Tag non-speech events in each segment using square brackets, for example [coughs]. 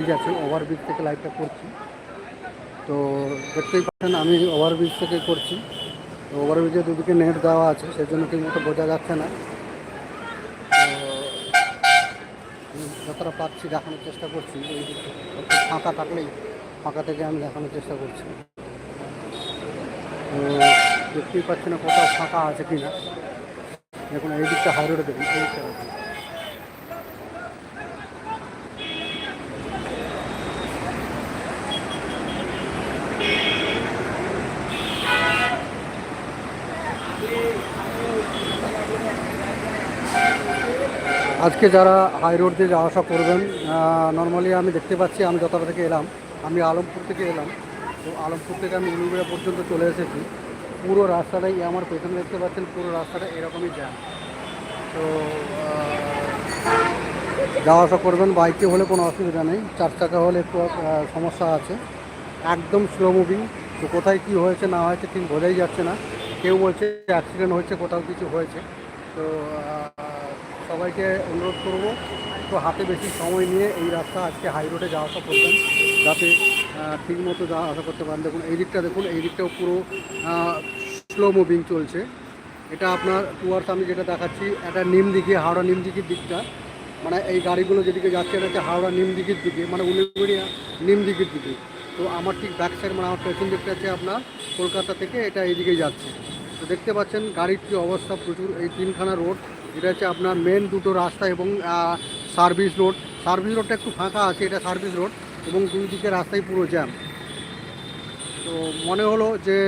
Bridge আছে overbridge থেকে লাইভটা করছি। তো দেখতেই পাচ্ছেন, আমি ওভারব্রিজ থেকে করছি। তো ওভারব্রিজে দুদিকে নেট দেওয়া আছে, সেজন্য ঠিক মতো বোঝা যাচ্ছে না। তো যতটা পাচ্ছি দেখানোর চেষ্টা করছি, এই ফাঁকা থাকলেই, ফাঁকা থেকে আমি দেখানোর চেষ্টা করছি। তো দেখতেই পাচ্ছি না কোথাও ফাঁকা আছে কি না দেখুন, এই দিকটা হাই রোডে দেখুন, এই আজকে যারা হাই রোড দিয়ে যাওয়া আসা করবেন নর্মালি আমি দেখতে পাচ্ছি, আমি যতটা থেকে এলাম, আমি আলমপুর থেকে এলাম, তো আলমপুর থেকে আমি উলুবেড়া পর্যন্ত চলে এসেছি। পুরো রাস্তাটাই আমার পেছনে দেখতে পাচ্ছেন, পুরো রাস্তাটা এরকমই জ্যাম তো যাওয়া আসা করবেন বাইকে হলে কোনো অসুবিধা নেই, চার চাকা হলে একটু সমস্যা আছে। একদম স্লো মুভিং তো কোথায় কী হয়েছে, না হয়েছে ঠিক বোঝাই যাচ্ছে না। কেউ বলছে অ্যাক্সিডেন্ট হয়েছে, কোথাও কিছু হয়েছে। তো সবাইকে অনুরোধ করব, একটু হাতে বেশি সময় নিয়ে এই রাস্তা আজকে হাই রোডে যাওয়া আসা করবেন, যাতে ঠিকমতো যাওয়া আসা করতে পারেন। দেখুন, এই দিকটা দেখুন, এই দিকটাও পুরো স্লো মুভিং চলছে। এটা আপনার টুয়ার্স আমি যেটা দেখাচ্ছি, এটা নিমদিঘি হাওড়া নিমদিঘির দিকটা। মানে এই গাড়িগুলো যেদিকে যাচ্ছে, এটা হচ্ছে হাওড়া নিমদিঘির দিকে মানে উলিগুড়িয়া নিমদিঘির দিকে। তো আমার ঠিক ব্যাক সাইড মানে আমার দিকটা আছে আপনার কলকাতা থেকে, এটা এইদিকেই যাচ্ছে। তো দেখতে পাচ্ছেন গাড়ির কী অবস্থা প্রচুর, এই তিনখানা রোড এটা হচ্ছে আপনার মেন দুটো রাস্তা এবং সার্ভিস রোড সার্ভিস রোডটা একটু ফাঁকা আছে, এটা সার্ভিস রোড এবং দুই দিকে রাস্তায় পুরো জ্যাম তো মনে হলো যে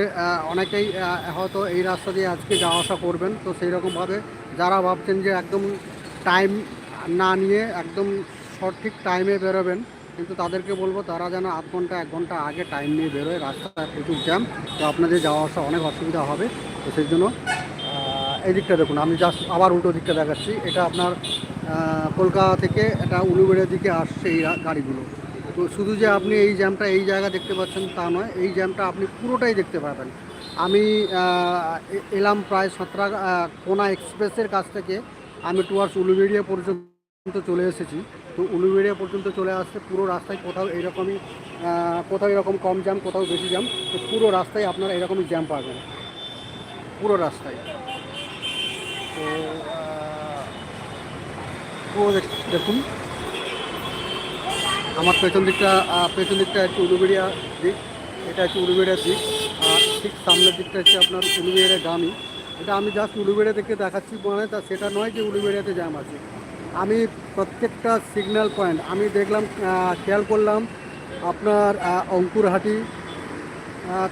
অনেকেই হয়তো এই রাস্তা দিয়ে আজকে যাওয়া আসা করবেন, তো সেই রকমভাবে যারা ভাবছেন যে একদম টাইম না নিয়ে একদম সঠিক টাইমে বেরোবেন কিন্তু তাদেরকে বলব, তারা যেন আধ ঘণ্টা, এক ঘণ্টা আগে টাইম নিয়ে বেরোয়। রাস্তায় প্রচুর জ্যাম তো আপনাদের যাওয়া আসা অনেক অসুবিধা হবে। তো সেই জন্য এই দিকটা দেখুন, আমি জাস্ট আবার উল্টো দিকটা দেখাচ্ছি। এটা আপনার কলকাতা থেকে এটা উলুবেড়ের দিকে আসছে এই গাড়িগুলো। তো শুধু যে আপনি এই জ্যামটা এই জায়গা দেখতে পাচ্ছেন তা নয়, এই জ্যামটা আপনি পুরোটাই দেখতে পাবেন। আমি এলাম প্রায় সাতরা কোনা এক্সপ্রেসের কাছ থেকে আমি টুয়ার্স উলুবেড়িয়া পর্যন্ত চলে এসেছি। তো উলুবেড়িয়া পর্যন্ত চলে আসতে পুরো রাস্তায় কোথাও এইরকমই কোথাও এরকম কম জ্যাম, কোথাও বেশি জ্যাম, তো পুরো রাস্তায় আপনারা এরকমই জ্যাম পাবেন। পুরো রাস্তায়। তো পুরো দেখ- দেখুন। আমার পেছন দিকটা পেছন দিকটা হচ্ছে উলুবেড়িয়া দিক। এটা হচ্ছে উলুবেড়িয়ার দিক। আর ঠিক সামনের দিকটা হচ্ছে আপনার উলুবেড়িয়া গ্রামই এটা আমি জাস্ট উলুবেড়িয়া থেকে দেখাচ্ছি মানে তা সেটা নয় যে উলুবেড়িয়াতে জ্যাম আছে। আমি প্রত্যেকটা সিগন্যাল পয়েন্ট আমি দেখলাম খেয়াল করলাম আপনার অঙ্কুরহাটি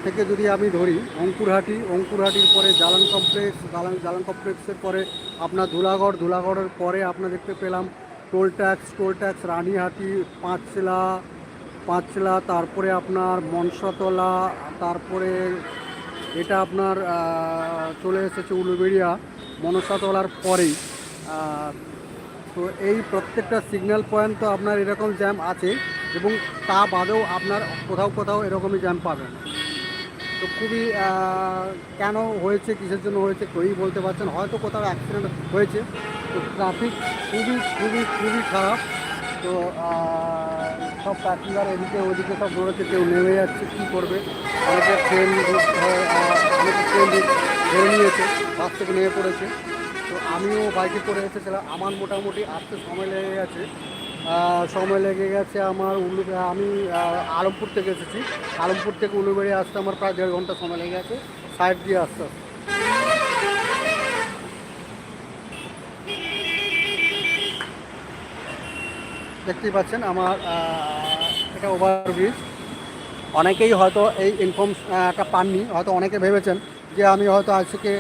থেকে যদি আমি ধরি, অঙ্কুরহাটি, অঙ্কুরহাটির পরে জালান কমপ্লেক্স জালান জালান কমপ্লেক্সের পরে আপনার ধুলাগড়, ধুলাগড়ের পরে আপনার দেখতে পেলাম toll tax toll tax Ranihati Panchshila Panchshila তারপরে আপনার মনসাতলা, তারপরে এটা আপনার চলে এসেছে উলুবেড়িয়া, মনসাতলার পরেই। তো এই প্রত্যেকটা সিগন্যাল পয়েন্ট তো আপনার এরকম জ্যাম আছে এবং তা বাদেও আপনার কোথাও কোথাও এরকমই জ্যাম পাবেন। তো খুবই কেন হয়েছে, কিসের জন্য হয়েছে, কেউই বলতে পারছেন হয়তো কোথাও অ্যাক্সিডেন্ট হয়েছে। তো ট্রাফিক খুবই খুবই খুবই খারাপ। তো সব প্যাসেঞ্জার এদিকে ওদিকে সব দৌড়াচ্ছে কেউ নেমে যাচ্ছে, কী করবে? অনেকে ট্রেন অনেকে ট্রেন ধরে নিয়েছে, বাস থেকে নেমে পড়েছে। আমিও বাইকে করে এসেছিলাম। আমার মোটামুটি আসতে সময় লেগে গেছে। সময় লেগে গেছে আমার উলু আমি আলমপুর থেকে এসেছি। আলমপুর থেকে উলুবেড়ি আসতে আমার প্রায় দেড় ঘণ্টা সময় লেগে গেছে। সাইড দিয়ে আসতে আসতে। দেখতেই পাচ্ছেন আমার এটা ওভারব্রিজ অনেকেই হয়তো এই ইনফর্মটা পাননি। হয়তো অনেকে ভেবেছেন যে আমি হয়তো আজকে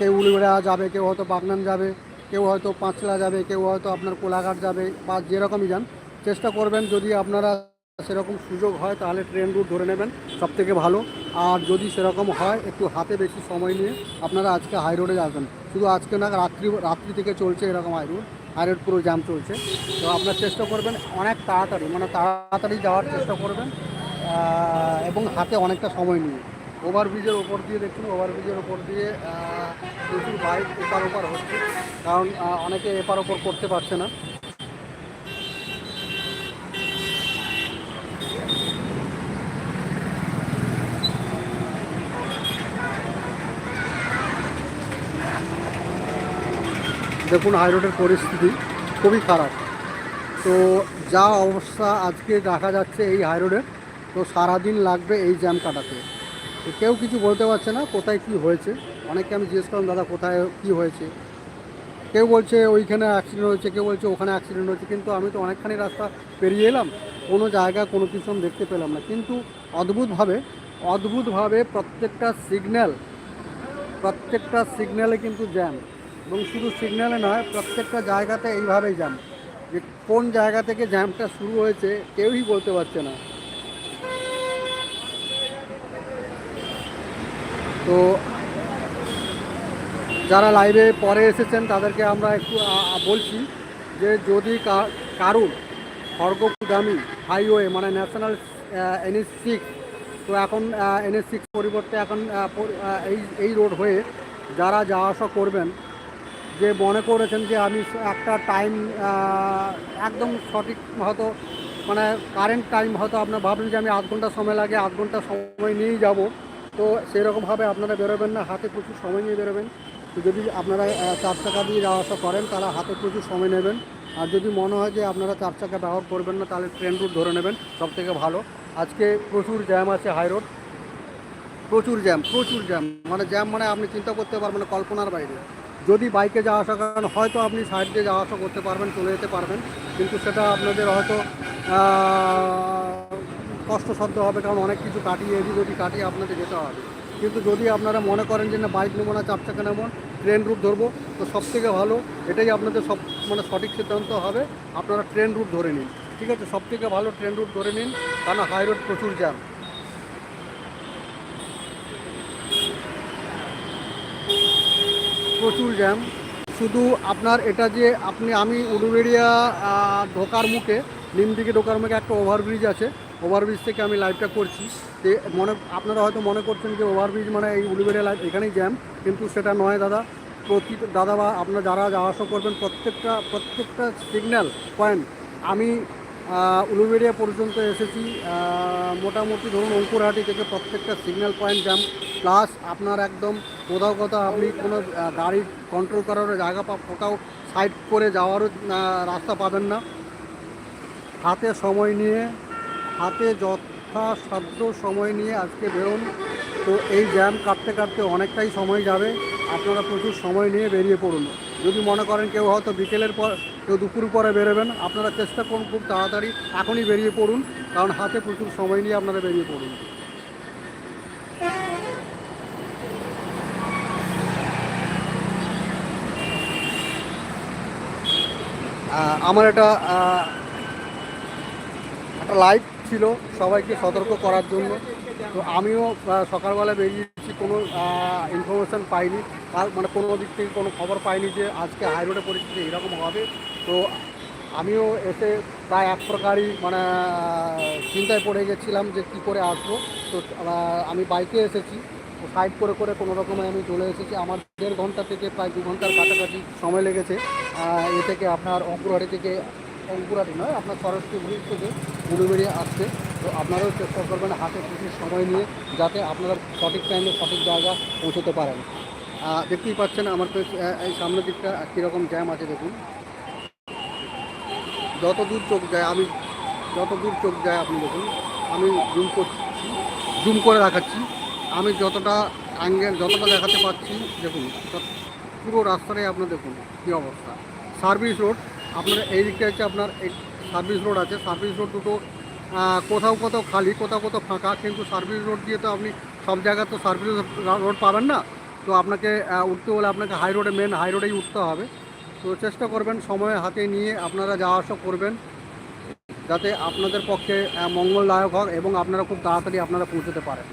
কেউ উলুবেড়া যাবে, কেউ হয়তো বাগনান যাবে, কেউ হয়তো পাঁচলা যাবে, কেউ হয়তো আপনার কোলাঘাট যাবে, বা যেরকমই যান। চেষ্টা করবেন যদি আপনারা সেরকম সুযোগ হয় তাহলে ট্রেন রুট ধরে নেবেন সব থেকে ভালো। আর যদি সেরকম হয়, একটু হাতে বেশি সময় নিয়ে আপনারা আজকে হাই রোডে যাবেন। শুধু আজকে না, রাত্রি রাত্রি থেকে চলছে এরকম হাই রোড হাই রোড পুরো জ্যাম চলছে। তো আপনার চেষ্টা করবেন অনেক তাড়াতাড়ি মানে তাড়াতাড়ি যাওয়ার চেষ্টা করবেন এবং হাতে অনেকটা সময় নিয়ে। ওভারব্রিজের ওপর দিয়ে দেখুন, ওভারব্রিজের ওপর দিয়ে প্রচুর বাইক এপার ওপার হচ্ছে। কারণ অনেকে এপার ওপর করতে পারছে না। দেখুন হাইরোডের পরিস্থিতি খুবই খারাপ। তো, যা অবস্থা আজকে দেখা যাচ্ছে এই হাইরোডের তো সারাদিন লাগবে এই জ্যাম কাটাতে। কেউ কিছু বলতে পারছে না কোথায় কি হয়েছে। অনেককে আমি জিজ্ঞেস করলাম, দাদা, কোথায় কি হয়েছে? কেউ বলছে, ওইখানে অ্যাক্সিডেন্ট হয়েছে। কেউ বলছে, ওখানে অ্যাক্সিডেন্ট হয়েছে। কিন্তু আমি তো অনেকখানি রাস্তা পেরিয়ে এলাম, কোনো জায়গা, কোনো কিছু আমি দেখতে পেলাম না। কিন্তু অদ্ভুতভাবে অদ্ভুতভাবে প্রত্যেকটা সিগন্যাল প্রত্যেকটা সিগন্যালে কিন্তু জ্যাম এবং শুধু সিগন্যালে নয়, প্রত্যেকটা জায়গাতে এইভাবেই জ্যাম যে কোন জায়গা থেকে জ্যামটা শুরু হয়েছে, কেউই বলতে পারছে না। তো যারা লাইভে পরে এসেছেন, তাদেরকে আমরা একটু বলছি যে যদি কারুর খড়গপুরগামী হাইওয়ে মানে ন্যাশনাল এনএস সিক্স তো এখন এনএস সিক্স পরিবর্তে এখন এই এই রোড হয়ে যারা যাওয়া আসা করবেন, যে মনে করেছেন যে আমি একটা টাইম একদম সঠিক হয়তো মানে কারেন্ট টাইম হয়তো আপনার ভাবলেন যে আমি আধ ঘণ্টা সময় লাগে, আধ ঘণ্টা সময় নিয়েই যাব। তো সেরকমভাবে আপনারা বেরোবেন না, হাতে প্রচুর সময় নিয়ে বেরোবেন। তো যদি আপনারা চার চাকা দিয়ে যাওয়া আসা করেন, তাহলে হাতে প্রচুর সময় নেবেন। আর যদি মনে হয় যে আপনারা চার চাকা ব্যবহার করবেন না, তাহলে ট্রেন রুট ধরে নেবেন সব থেকে ভালো। আজকে প্রচুর জ্যাম আছে হাই রোড। প্রচুর জ্যাম প্রচুর জ্যাম। মানে জ্যাম মানে আপনি চিন্তা করতে পারবেন না, কল্পনার বাইরে। যদি বাইকে যাওয়া আসা করেন, হয়তো আপনি সাইড দিয়ে যাওয়া আসা করতে পারবেন, চলে যেতে পারবেন। কিন্তু সেটা আপনাদের হয়তো কষ্টসাধ্য হবে, কারণ অনেক কিছু কাটিয়ে এদিক ওদিক কাটিয়ে আপনাদের যেতে হবে। কিন্তু যদি আপনারা মনে করেন যে না, বাইক নেব না, চার চাকা নেব ট্রেন রুট ধরবো, তো সব থেকে ভালো, এটাই আপনাদের সব মানে সঠিক সিদ্ধান্ত হবে। আপনারা ট্রেন রুট ধরে নিন। ঠিক আছে? সব থেকে ভালো ট্রেন রুট ধরে নিন, কারণ হাই রোড প্রচুর জ্যাম প্রচুর জ্যাম শুধু আপনার এটা যে আপনি, আমি উলুবেড়িয়া ঢোকার মুখে নিমদিকে ঢোকার মুখে একটা ওভারব্রিজ আছে। ওভারব্রিজ থেকে আমি লাইভটা করছি। যে মনে, আপনারা হয়তো মনে করছেন যে ওভারব্রিজ মানে এই উলুবেড়িয়া লাইভ এখানেই জ্যাম কিন্তু সেটা নয় দাদা। প্রতি, দাদা বা আপনারা যারা যাওয়া আসা করবেন, প্রত্যেকটা প্রত্যেকটা সিগন্যাল পয়েন্ট আমি উলুবেড়িয়া পর্যন্ত এসেছি। মোটামুটি ধরুন অঙ্কুরহাটি থেকে প্রত্যেকটা সিগন্যাল পয়েন্ট জ্যাম প্লাস আপনার একদম কোথাও কোথাও আপনি কোনো গাড়ি কন্ট্রোল করার জায়গা পা, কোথাও সাইড করে যাওয়ারও রাস্তা পাবেন না। হাতে সময় নিয়ে হাতে যথাসাধ্য সময় নিয়ে আজকে বেরোন। তো এই জ্যাম কাটতে কাটতে অনেকটাই সময় যাবে। আপনারা প্রচুর সময় নিয়ে বেরিয়ে পড়ুন। যদি মনে করেন কেউ হয়তো বিকেলের পর, কেউ দুপুর পরে বেরোবেন, আপনারা চেষ্টা করুন খুব তাড়াতাড়ি এখনই বেরিয়ে পড়ুন, কারণ হাতে প্রচুর সময় নিয়ে আপনারা বেরিয়ে পড়ুন। আমার এটা একটা লাইভ ছিল সবাইকে সতর্ক করার জন্য। তো আমিও সকালবেলা বেরিয়েছি, কোনো ইনফরমেশান পাইনি। আর মানে কোনো দিক থেকে কোনো খবর পাইনি যে আজকে হাইরোডে পরিস্থিতি এরকম হবে। তো আমিও এসে প্রায় এক প্রকারই মানে চিন্তায় পড়ে গেছিলাম যে কী করে আসব। তো আমি বাইকে এসেছি। সাইড করে করে কোনো রকমে আমি চলে এসেছি। আমার দেড় ঘণ্টা থেকে প্রায় দু ঘণ্টার কাছাকাছি সময় লেগেছে। এ থেকে আপনার অঙ্কুরহাটি থেকে অঙ্কুরাটি নয়, আপনার সরস্বতী ব্রিজ থেকে। উলুবেড়িয়ে আসতে তো আপনারাও চেষ্টা করবেন হাতে প্রচুর সময় নিয়ে যাতে আপনারা সঠিক টাইমে সঠিক জায়গা পৌঁছতে পারেন। দেখতেই পাচ্ছেন আমার তো এই সামনের দিকটা কীরকম জ্যাম আছে দেখুন। যত দূর চোখ যায়, আমি যত দূর চোখ যায় আপনি দেখুন, আমি জুম করছি জুম করে দেখাচ্ছি। আমি যতটা অ্যাঙ্গেল যতটা দেখাতে পাচ্ছি, দেখুন, পুরো রাস্তাটাই আপনার দেখুন কী অবস্থা। সার্ভিস রোড আপনার এই দিকটা হচ্ছে আপনার সার্ভিস রোড আছে, সার্ভিস রোড দুটো কোথাও কোথাও খালি, কোথাও কোথাও ফাঁকা, কিন্তু সার্ভিস রোড দিয়ে তো আপনি সব জায়গায় তো সার্ভিস রোড পাবেন না। তো আপনাকে উঠতে হলে আপনাকে হাই রোডে মেন হাই রোডেই উঠতে হবে। তো চেষ্টা করবেন সময় হাতে নিয়ে আপনারা যাওয়া আসা করবেন, যাতে আপনাদের পক্ষে মঙ্গলদায়ক হোক এবং আপনারা খুব তাড়াতাড়ি আপনারা পৌঁছতে পারেন।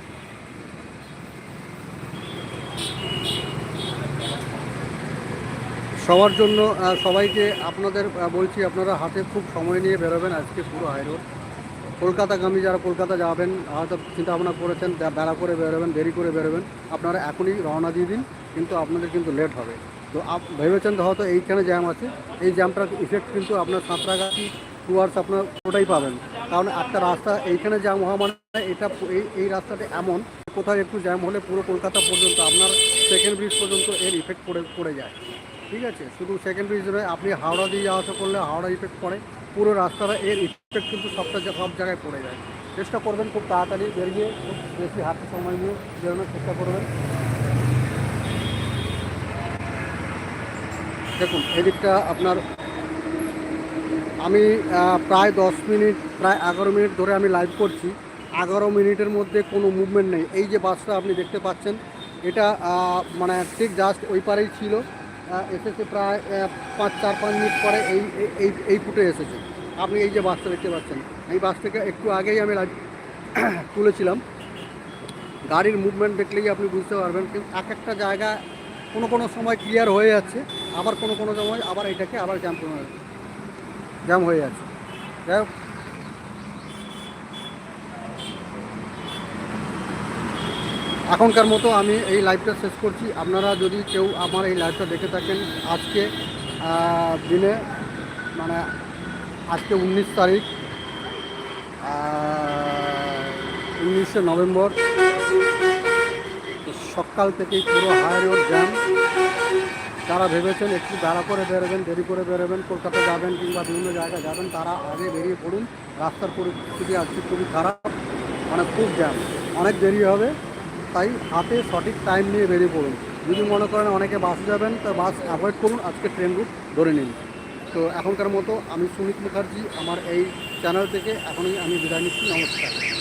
সবার জন্য সবাইকে আপনাদের বলছি আপনারা হাতে খুব সময় নিয়ে বেরোবেন আজকে পুরো হাইরোড কলকাতাগামী যারা কলকাতা যাবেন, হয়তো চিন্তা ভাবনা করেছেন বেড়া করে বেরোবেন, দেরি করে বেরোবেন, আপনারা এখনই রওনা দিয়ে দিন, কিন্তু আপনাদের কিন্তু লেট হবে। তো আপ, ভেবেছেন হয়তো এইখানে জ্যাম আছে, এই জ্যামটার ইফেক্ট কিন্তু আপনার সাঁতরাগাছি টুয়ার্স আপনার ওটাই পাবেন। কারণ একটা রাস্তা, এইখানে জ্যাম হওয়া মানে এটা এই এই রাস্তাটা এমন, কোথাও একটু জ্যাম হলে পুরো কলকাতা পর্যন্ত, আপনার সেকেন্ড ব্রিজ পর্যন্ত এর ইফেক্ট পড়ে পড়ে যায়। ঠিক আছে? শুধু সেকেন্ডারি হিসেবে আপনি হাওড়া দিয়ে যাওয়া আসা করলে হাওড়া ইফেক্ট পড়ে। পুরো রাস্তাটা এর ইফেক্ট কিন্তু সবটা সব জায়গায় পড়ে যায়। চেষ্টা করবেন খুব তাড়াতাড়ি বেরিয়ে, খুব বেশি হাতে সময় নিয়ে বেরোনোর চেষ্টা করবেন। দেখুন, এদিকটা আপনার, আমি প্রায় দশ মিনিট, প্রায় এগারো মিনিট ধরে আমি লাইভ করছি। এগারো মিনিটের মধ্যে কোনো মুভমেন্ট নেই। এই যে বাসটা আপনি দেখতে পাচ্ছেন, এটা মানে ঠিক জাস্ট ওই পারেই ছিল। এসেছে প্রায় পাঁচ, চার, পাঁচ মিনিট পরে এই, এই- এই ফুটে এসেছে। আপনি এই যে বাসটা দেখতে পাচ্ছেন, এই বাস থেকে একটু আগেই আমি [coughs] তুলেছিলাম। গাড়ির মুভমেন্ট দেখলেই আপনি বুঝতে পারবেন কিন্তু এক একটা জায়গা কোনো কোনো সময় ক্লিয়ার হয়ে যাচ্ছে, আবার কোনো কোনো সময় আবার এটাকে আবার জ্যাম হয়ে জ্যাম হয়ে যাচ্ছে। যাই এখনকার মতো আমি এই লাইভটা শেষ করছি। আপনারা যদি কেউ আমার এই লাইভটা দেখে থাকেন, আজকে দিনে মানে আজকে উনিশ তারিখ উনিশে নভেম্বর, সকাল থেকেই পুরো হাই রোড জ্যাম যারা ভেবেছেন একটু বেড়া করে বেরোবেন, দেরি করে বেরোবেন, কলকাতা যাবেন কিংবা বিভিন্ন জায়গায় যাবেন, তারা আগে বেরিয়ে পড়ুন। রাস্তার পরিস্থিতি আজকে খুবই খারাপ। মানে খুব জ্যাম অনেক দেরি হবে। তাই হাতে সঠিক টাইম নিয়ে বেরিয়ে পড়ুন। যদি মনে করেন অনেকে বাসে যাবেন, তা বাস অ্যাভয়েড করুন, আজকে ট্রেন রুট ধরে নিন। তো এখনকার মতো আমি সুমিত মুখার্জি, আমার এই চ্যানেল থেকে এখনই আমি বিদায় নিচ্ছি। নমস্কার।